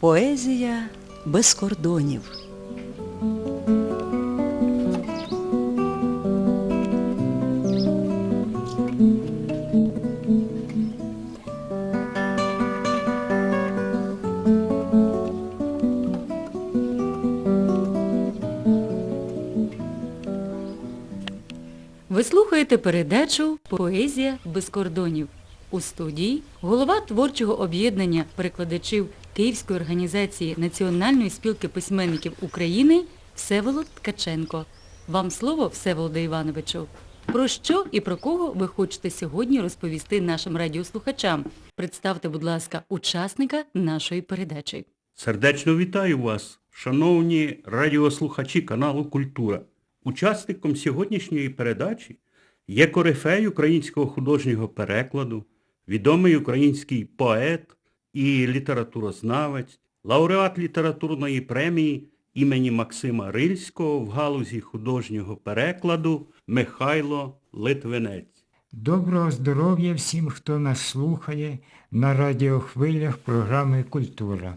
Поезія без кордонів. Слухаєте передачу Поезія без кордонів. У студії голова творчого об'єднання перекладачів Київської організації Національної спілки письменників України Всеволод Ткаченко. Вам слово, Всеволоде Івановичу. Про що і про кого ви хочете сьогодні розповісти нашим радіослухачам? Представте, будь ласка, учасника нашої передачі. Сердечно вітаю вас, шановні радіослухачі каналу Культура. Учасником сьогоднішньої передачі є корифей українського художнього перекладу, відомий український поет і літературознавець, лауреат літературної премії імені Максима Рильського в галузі художнього перекладу Михайло Литвинець. Доброго здоров'я всім, хто нас слухає на радіохвилях програми Культура.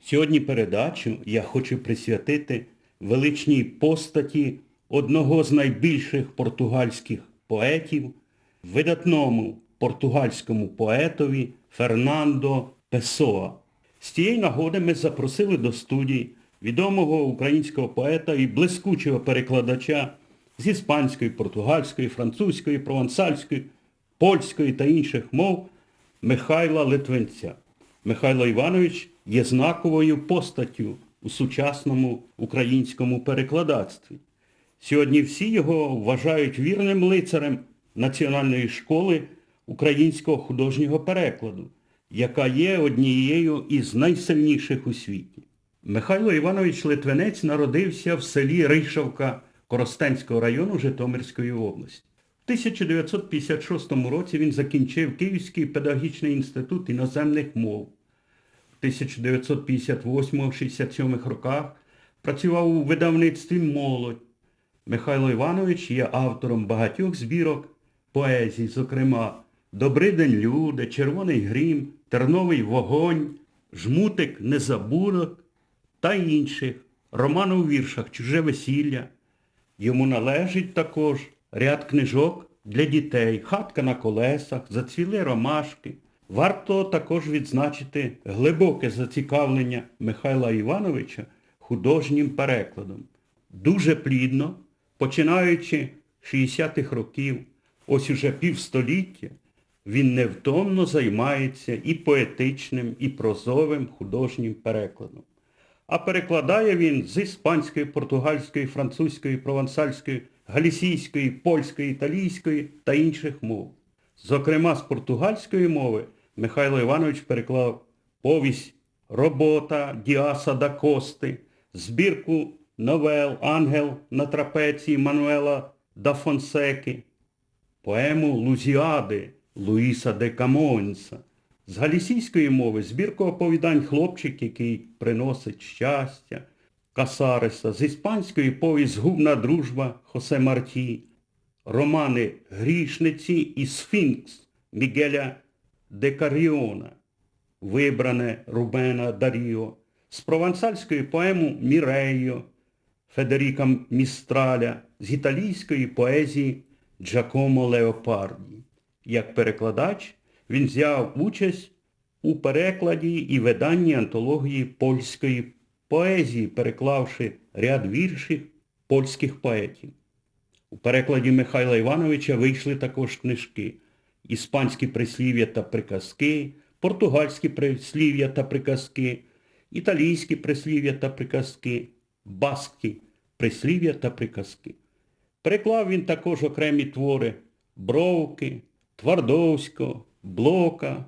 Сьогодні передачу я хочу присвятити величній постаті одного з найбільших португальських поетів, видатному португальському поетові Фернандо Песоа. З цієї нагоди ми запросили до студії відомого українського поета і блискучого перекладача з іспанської, португальської, французької, провансальської, польської та інших мов Михайла Литвинця. Михайло Іванович є знаковою постаттю у сучасному українському перекладацтві. Сьогодні всі його вважають вірним лицарем Національної школи українського художнього перекладу, яка є однією із найсильніших у світі. Михайло Іванович Литвинець народився в селі Ришавка Коростенського району Житомирської області. В 1956 році він закінчив Київський педагогічний інститут іноземних мов. В 1958-67 роках працював у видавництві «Молодь». Михайло Іванович є автором багатьох збірок поезій, зокрема «Добрий день, люди», «Червоний грім», «Терновий вогонь», «Жмутик незабудок» та інших, роман у віршах «Чуже весілля». Йому належить також ряд книжок для дітей, хатка на колесах, зацвіли ромашки. Варто також відзначити глибоке зацікавлення Михайла Івановича художнім перекладом. Дуже плідно, починаючи з 60-х років, ось уже півстоліття, він невтомно займається і поетичним, і прозовим художнім перекладом. А перекладає він з іспанської, португальської, французької, провансальської, галісійської, польської, італійської та інших мов. Зокрема, з португальської мови Михайло Іванович переклав повість «Робота» Діаса да Кости, збірку новел «Ангел на трапеції» Мануела да Фонсеки, поему «Лузіади» Луїса де Камоенса, з галісійської мови збірку оповідань «Хлопчик, який приносить щастя» Касареса, з іспанської повість «Згубна дружба» Хосе Марті, романи «Грішниці» і «Сфінкс» Мігеля де Каріона, вибране Рубена Даріо, з провансальської поему Мірейо Федеріка Містраля, з італійської поезії Джакомо Леопарді. Як перекладач він взяв участь у перекладі і виданні антології польської поезії, переклавши ряд віршів польських поетів. У перекладі Михайла Івановича вийшли також книжки іспанські прислів'я та приказки, португальські прислів'я та приказки, італійські прислів'я та приказки, баскі прислів'я та приказки. Переклав він також окремі твори Бровки, Твардовського, Блока,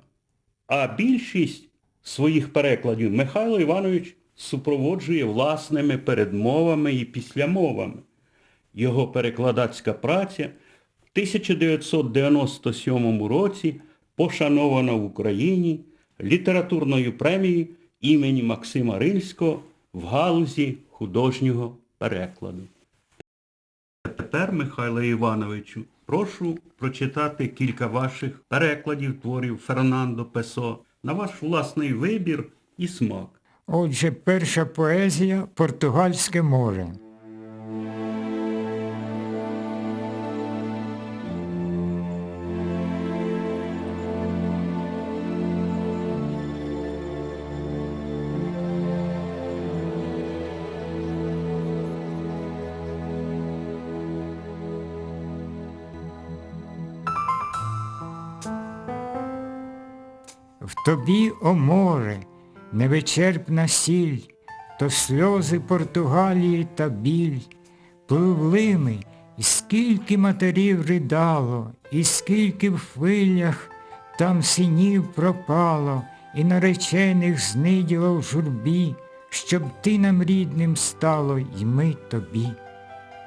а більшість своїх перекладів Михайло Іванович супроводжує власними передмовами і післямовами. його перекладацька праця в 1997 році пошанована в Україні літературною премією імені Максима Рильського в галузі художнього перекладу. Тепер, Михайло Івановичу, прошу прочитати кілька ваших перекладів творів Фернандо Песо на ваш власний вибір і смак. Отже, перша поезія Португальське море. Тобі, о море, невичерпна сіль, то сльози Португалії та біль. Пливли ми, і скільки матерів ридало, і скільки в хвилях там синів пропало, і наречених зниділо в журбі, щоб ти нам рідним стало, й ми тобі.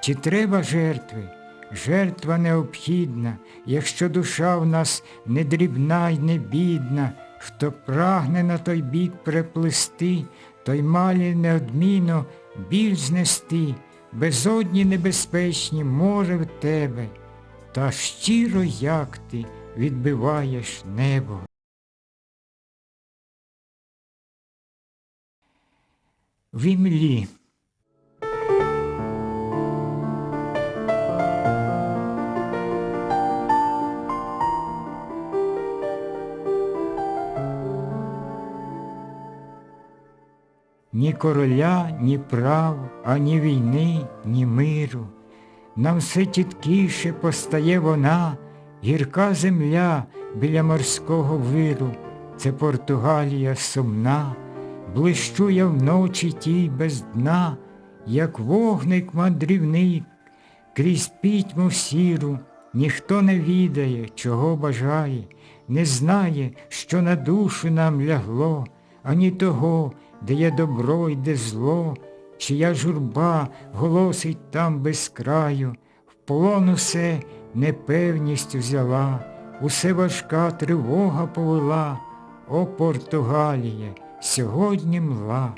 Чи треба жертви? Жертва необхідна, якщо душа в нас не дрібна й не бідна, хто прагне на той бік преплисти, той малі неодмінно біль знести, безодні небезпечні може в тебе, та щиро як ти відбиваєш небо. В імлі. Ні короля, ні прав, ані війни, ні миру. Нам все тіткіше постає вона, гірка земля біля морського виру. Це Португалія сумна, блищу вночі тій без дна, як вогник мандрівник, крізь пітьму сіру, ніхто не відає, чого бажає, не знає, що на душу нам лягло, ані того, де є добро і де зло, чия журба голосить там без краю, в полон усе непевність взяла, усе важка тривога повела. О, Португалія, сьогодні мла,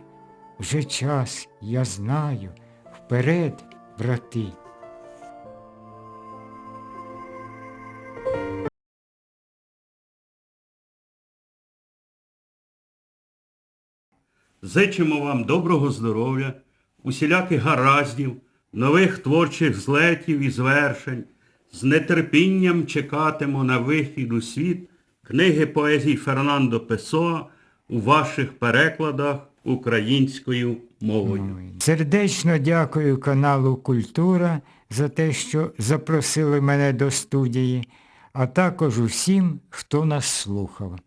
вже час, я знаю, вперед, брати. Зичимо вам доброго здоров'я, усіляких гараздів, нових творчих злетів і звершень. З нетерпінням чекатимо на вихід у світ книги поезій Фернандо Песоа у ваших перекладах українською мовою. Сердечно дякую каналу Культура за те, що запросили мене до студії, а також усім, хто нас слухав.